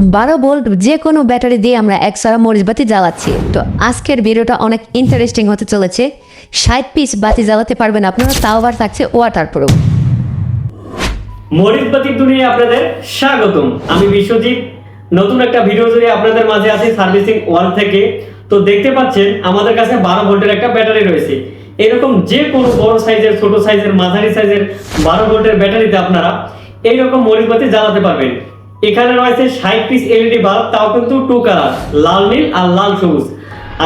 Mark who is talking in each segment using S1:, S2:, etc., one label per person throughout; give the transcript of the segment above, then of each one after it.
S1: বারো বোল্ট যে কোনো ব্যাটারি দিয়ে আমরা একসারা মরিচ বাতি জ্বালাচ্ছি। তো আজকের ভিডিওটা অনেক ইন্টারেস্টিং হতে চলেছে। ষাট পিস বাতি জ্বালাতে পারবেন আপনারা, তাও আবার থাকছে ওয়াটার প্রুফ
S2: মরিচবাতিক দুনিয়ায় আপনাদের স্বাগতম। আমি বিশ্বজিৎ। নতুন একটা ভিডিও জুড়ে আপনাদের মাঝে আছি সার্ভিসিং ওয়াল থেকে, তো দেখতে পাচ্ছেন আমাদের কাছে বারো ভোল্টের একটা ব্যাটারি রয়েছে। এরকম যে কোনো বড় সাইজের, ছোট সাইজের, মাঝারি সাইজের বারো ভোল্টের ব্যাটারিতে আপনারা এইরকম মরিচবাতি জ্বালাতে পারবেন। এখানে রয়েছে ষাট পিস এলইডি বাল্ব তাও কিন্তু টু কালার লাল নীল আর লাল সবুজ।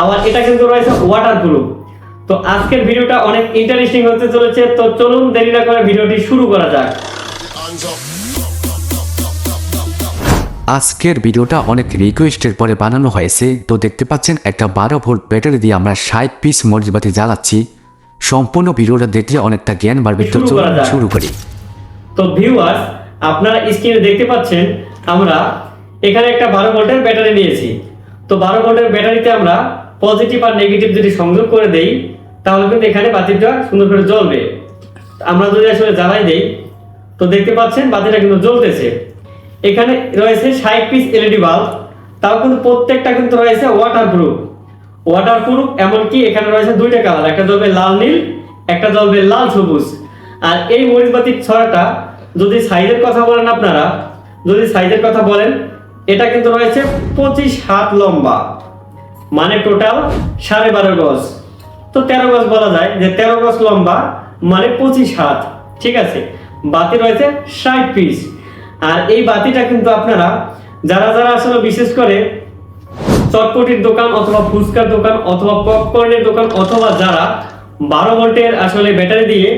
S2: আবার এটা কিন্তু রয়েছে ওয়াটার প্রুফ তো আজকের ভিডিওটা অনেক ইন্টারেস্টিং হতে চলেছে তো চলুন দেরি না করে ভিডিওটি শুরু করা যাক।
S3: আজকের ভিডিওটা অনেক রিকোয়েস্টের পরে বানানো হয়েছে তো দেখতে পাচ্ছেন একটা বারো ভোল্ট ব্যাটারি দিয়ে আমরা ষাট পিস মরিচবাতি জ্বালাচ্ছি। সম্পূর্ণ ভিডিওটা দেখলে অনেকটা জ্ঞান বাড়বে তো
S2: শুরু
S3: চলুন শুরু করি।
S2: তো ভিউয়ার্স আপনারা স্ক্রিনে দেখতে পাচ্ছেন, আমরা এখানে একটা বারো ভোল্টের ব্যাটারি নিয়েছি। তো বারো ভোল্টের ব্যাটারিতে আমরা পজিটিভ আর নেগেটিভ যদি সংযোগ করে দেই, তাহলে কিন্তু এখানে বাতিটা সুন্দর করে জ্বলবে। আমরা যদি আসলে জ্বালাই দেই, তো দেখতে পাচ্ছেন বাতিটা কিন্তু জ্বলতেছে। এখানে রয়েছে ষাট পিস এলইডি বাল্ব, তাও কিন্তু প্রত্যেকটা কিন্তু রয়েছে ওয়াটার প্রুফ ওয়াটার প্রুফ এমনকি এখানে রয়েছে দুইটা কালার একটা জ্বলবে লাল নীল, একটা জ্বলবে লাল সবুজ। আর এই মরিচবাতির ছড়াটা যদি সাইজের কথা বলেন আপনারা, যদি সাইজের কথা বলেন, এটা কিন্তু রয়েছে পঁচিশ হাত লম্বা মানে টোটাল সাড়ে বারো গজ। তো তেরো গজ বলা যায়, যে তেরো গজ লম্বা মানে পঁচিশ হাত, ঠিক আছে? বাতি রয়েছে ষাট পিস। আর এই বাতিটা কিন্তু আপনারা, যারা যারা আসলে বিশেষ করে চটপটির দোকান অথবা ফুচকার দোকান অথবা পপকর্নের দোকান অথবা যারা বারো ভোল্টের আসলে ব্যাটারি দিয়ে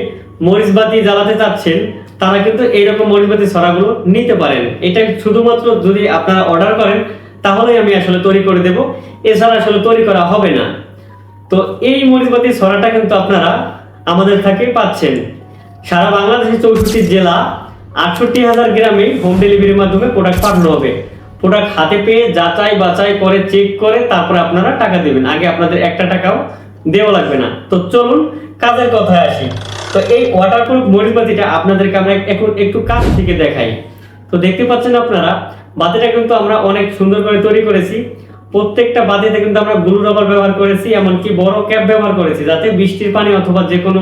S2: মরিচ বাতি জ্বালাতে চাচ্ছেন তারা কিন্তু এইরকম বাতি ছড়াগুলো নিতে পারেন। এটা শুধুমাত্র যদি আপনারা অর্ডার করেন, তাহলেই আমি আসলে তৈরি করে দেব। এছাড়া আসলে তৈরি করা হবে না। তো এই মরিচবাতি ছড়াটা কিন্তু আপনারা আমাদের থেকে পাচ্ছেন। সারা বাংলাদেশের চৌষট্টি জেলা আটষট্টি হাজার গ্রামে হোম ডেলিভারির মাধ্যমে প্রোডাক্ট পাঠানো হবে। প্রোডাক্ট হাতে পেয়ে যাচাই বাছাই করে চেক করে তারপরে আপনারা টাকা দেবেন। আগে আপনাদের একটা টাকাও দেওয়া লাগবে না। তো চলুন, কাজের কথায় আসি। তো এই ওয়াটারপ্রুফ মরিচবাতিটা আপনাদেরকে আমরা এখন একটু কাছ থেকে দেখাই। তো দেখতে পাচ্ছেন আপনারা, বাতিটা কিন্তু আমরা অনেক সুন্দর করে তৈরি করেছি। প্রত্যেকটা বাতিতে কিন্তু আমরা গ্লু রাবার ব্যবহার করেছি, এমনকি বড় ক্যাপ ব্যবহার করেছি, যাতে বৃষ্টির পানি অথবা যে কোনো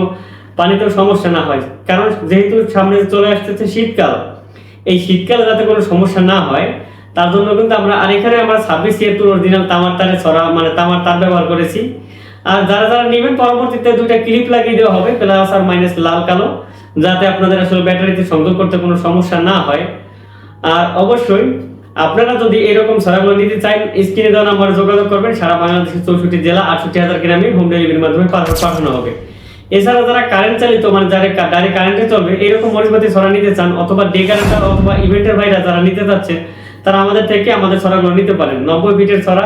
S2: পানিতেও সমস্যা না হয়। কারণ যেহেতু সামনে চলে আসতেছে শীতকাল, এই শীতকালে যাতে কোনো সমস্যা না হয়, তার জন্য কিন্তু আমরা আর এখানে আমরা ছাব্বিশ ছিয়াত্তর অরিজিনাল তামার তারে ছড়া মানে তামার তার ব্যবহার করেছি। আর যারা যারা নেবেন, পরবর্তীতে দুইটা ক্লিপ লাগিয়ে দেওয়া হবে প্লাস আর মাইনাস লাল কালো, যাতে আপনাদের আসলে ব্যাটারিতে সংযোগ করতে কোনো সমস্যা না হয়। আর অবশ্যই আপনারা যদি এরকম ছড়াগুলো নিতে চান স্ক্রিনে দেওয়া নাম্বারে যোগাযোগ করবেন। সারা বাংলাদেশের চৌষট্টি জেলা, আটষট্টি হাজার গ্রামে হোম ডেলিভারির মাধ্যমে পাঠানো হবে। এছাড়া যারা কারেন্ট চালিত মানে যারা গাড়ি কারেন্টে চলবে, এরকম মরিচবাতি ছড়া নিতে চান, অথবা ডে কারেন্টার অথবা ইভেন্টের বাইরে যারা নিতে চাচ্ছেন তারা আমাদের থেকে আমাদের ছড়াগুলো নিতে পারেন। নব্বই ফিটের ছড়া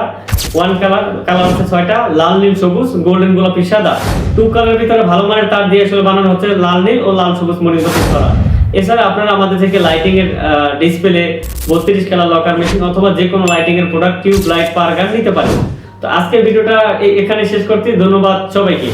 S2: ওয়ান কালার কালার হচ্ছে ছয়টা, লাল, নীল, সবুজ গোল্ডেন গোলাপি সাদা? টু কালারের ভিতরে ভালো মানের তার দিয়ে আসলে বানানো হচ্ছে লাল, নীল ও লাল, সবুজ মরিচবাতি ছড়া। এছাড়া আপনারা আমাদের থেকে লাইটিং এর ডিসপ্লে বত্রিশ কালার লকার মেশিন অথবা যে কোনো লাইটিং এর প্রোডাক্ট টিউব লাইট গান নিতে পারেন। তো আজকের ভিডিওটা এখানে শেষ করতে ধন্যবাদ সবাইকে।